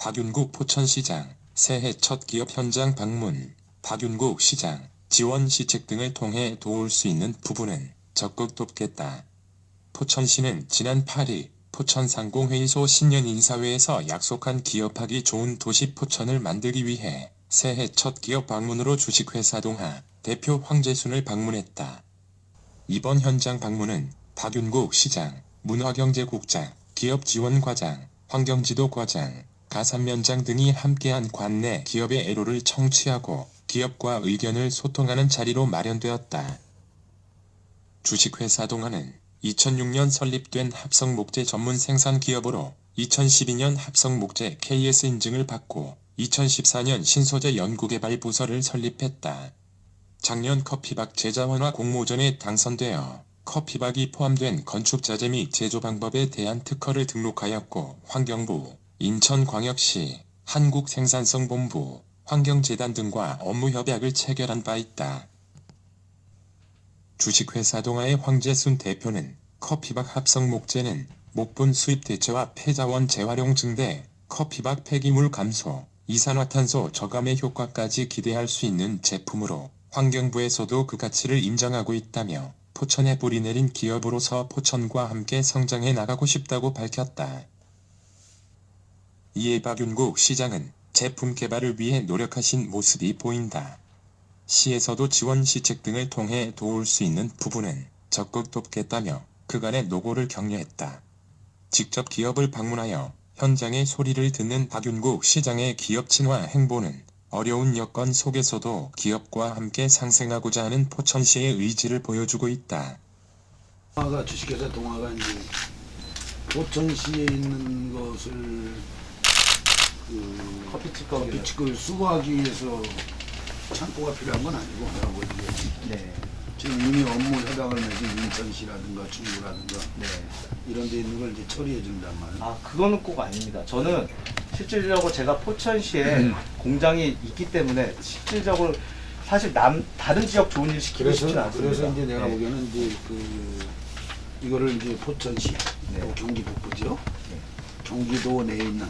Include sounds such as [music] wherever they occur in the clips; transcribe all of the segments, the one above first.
박윤국 포천시장 새해 첫 기업 현장 방문 박윤국 시장 지원 시책 등을 통해 도울 수 있는 부분은 적극 돕겠다. 포천시는 지난 8일 포천상공회의소 신년 인사회에서 약속한 기업하기 좋은 도시 포천을 만들기 위해 새해 첫 기업 방문으로 주식회사 동하 대표 황재순을 방문했다. 이번 현장 방문은 박윤국 시장, 문화경제국장, 기업지원과장, 환경지도과장, 가산면장 등이 함께한 관내 기업의 애로를 청취하고 기업과 의견을 소통하는 자리로 마련되었다. 주식회사 동아는 2006년 설립된 합성목재 전문 생산 기업으로 2012년 합성목재 KS 인증을 받고 2014년 신소재 연구개발 부서를 설립했다. 작년 커피박 제자원화 공모전에 당선되어 커피박이 포함된 건축자재 및 제조 방법에 대한 특허를 등록하였고 환경부, 인천광역시, 한국생산성본부, 환경재단 등과 업무 협약을 체결한 바 있다. 주식회사 동아의 황재순 대표는 커피박 합성 목재는 목분 수입 대체와 폐자원 재활용 증대, 커피박 폐기물 감소, 이산화탄소 저감의 효과까지 기대할 수 있는 제품으로 환경부에서도 그 가치를 인정하고 있다며 포천에 뿌리 내린 기업으로서 포천과 함께 성장해 나가고 싶다고 밝혔다. 이에 박윤국 시장은 제품 개발을 위해 노력하신 모습이 보인다. 시에서도 지원 시책 등을 통해 도울 수 있는 부분은 적극 돕겠다며 그간의 노고를 격려했다. 직접 기업을 방문하여 현장의 소리를 듣는 박윤국 시장의 기업 친화 행보는 어려운 여건 속에서도 기업과 함께 상생하고자 하는 포천시의 의지를 보여주고 있다. 동화가 주식회사 동화가 이제 포천시에 있는 것을 그 커피 찌꺼기. 커피 찌꺼기를 수거하기 위해서 창고가 필요한 건 아니고 내가 보기에 네. 지금 이미 업무 협약을 맺은 인천시라든가 중구라든가 네. 이런 데 있는 걸 이제 처리해 준단 말이야. 아 그거는 꼭 아닙니다. 저는 실질적으로 제가 포천시에 공장이 있기 때문에 실질적으로 사실 남 다른 지역 좋은 일 시키고 그래서 싶지는 않습니다. 그래서 이제 내가 네. 보기에는 이제 그 이거를 이제 포천시 네. 또 경기 북부죠. 네. 경기도 내에 있는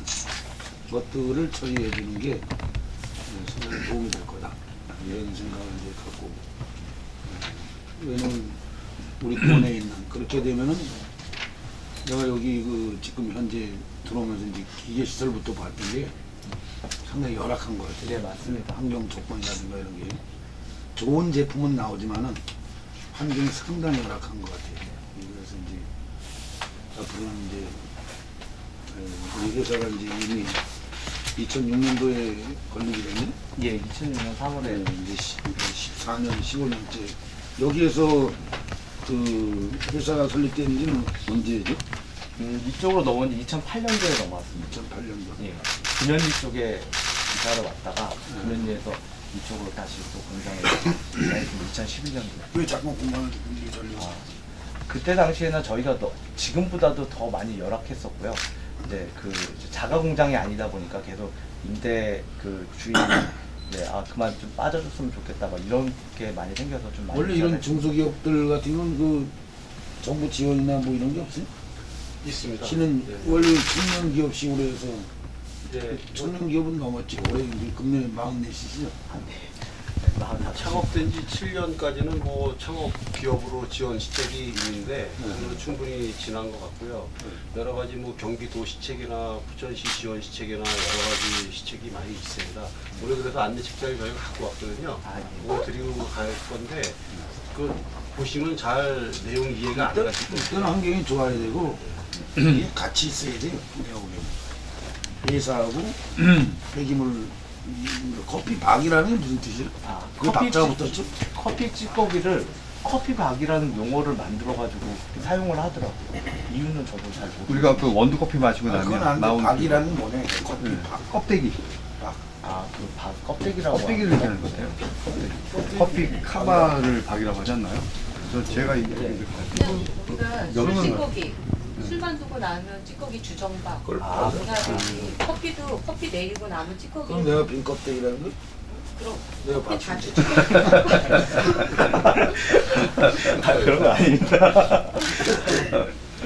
것들을 처리해 주는 게 네, 상당히 도움이 될 거다. 이런 생각을 이제 갖고 네. 왜냐면 우리 도내에 있는 그렇게 되면은 내가 여기 그 지금 현재 들어오면서 이제 기계 시설부터 봤던 게 상당히 열악한 것 같아요. 네, 맞습니다. 환경 조건이라든가 이런 게 좋은 제품은 나오지만은 환경이 상당히 열악한 것 같아요. 그래서 이제 앞으로는 이제 에, 우리 회사가 이제 이미 2006년도에 걸리게 됐네. 예, 2006년 3월에 네, 이제 14년, 15년째 여기에서 그 회사가 설립된 지는 언제죠? 음, 이쪽으로 넘어온 지 2008년도에 넘어왔습니다. 2008년도. 예. 금연리 쪽에 이사를 왔다가 네. 금연리에서 이쪽으로 다시 또 공장을 2011년도에. 왜 자꾸 공간을 분리해 전려? 아, 그때 당시에는 저희가 더, 지금보다도 더 많이 열악했었고요. 이제 그 자가 공장이 아니다 보니까 계속 임대 그 주인이 [coughs] 네, 아 그만 좀 빠져줬으면 좋겠다 막 이런 게 많이 생겨서 좀 많이 원래 이런. 중소기업들 같은 건그 정부 지원이나 뭐 이런 게 없어요? 있습니다. 시는 네. 원래 청년 기업식으로 해서 이제 청년 기업은 넘었지. 올해 이제 금년에 44시죠. 네, 마흔 다섯. 창업된 지 7년까지는 뭐 창업 기업으로 지원 시책이 있는데 네. 충분히 지난 것 같고요. 여러 가지 뭐 경기도 시책이나 부천시 지원 시책이나 여러 가지 시책이 많이 있습니다. 우리 그래서 안내 책자를 저희가 갖고 왔거든요. 아, 예. 그거 드리고 갈 건데 그 보시면 잘 내용 이해가 안 가실 일단. 환경이 좋아야 되고 이게 같이 있어야 돼요. 보기에는. 회사하고 [clears throat] 폐기물 음, 커피 박이라는 게 무슨 뜻이에요? 아, 그 박자가 찌- 붙었죠? 커피 찌꺼기를 커피 박이라는 용어를 만들어가지고 사용을 하더라고요. 이유는 저도 잘 모르겠어요. 우리가 그 원두 커피 마시고 아, 그건 나면 아닌데 나오는 박이라는 게 뭐냐? 커피 그 박. 껍데기 박. 아, 그 박, 껍데기라고. 껍데기를 하는 얘기하는 것 같아요 껍데기. 커피 카바를 박이라고 하지 않나요? 그래서 제가 우리가 술 여름은 찌꺼기 술만 두고 나면 찌꺼기 주정박 아, 문화들이 커피도 커피 내리고 남은 찌꺼기 그럼 내가 빈 껍데기라는 거? 그럼 내가 커피 박. 다 주정박 아, [laughs] 그런 거 아닙니다. [laughs]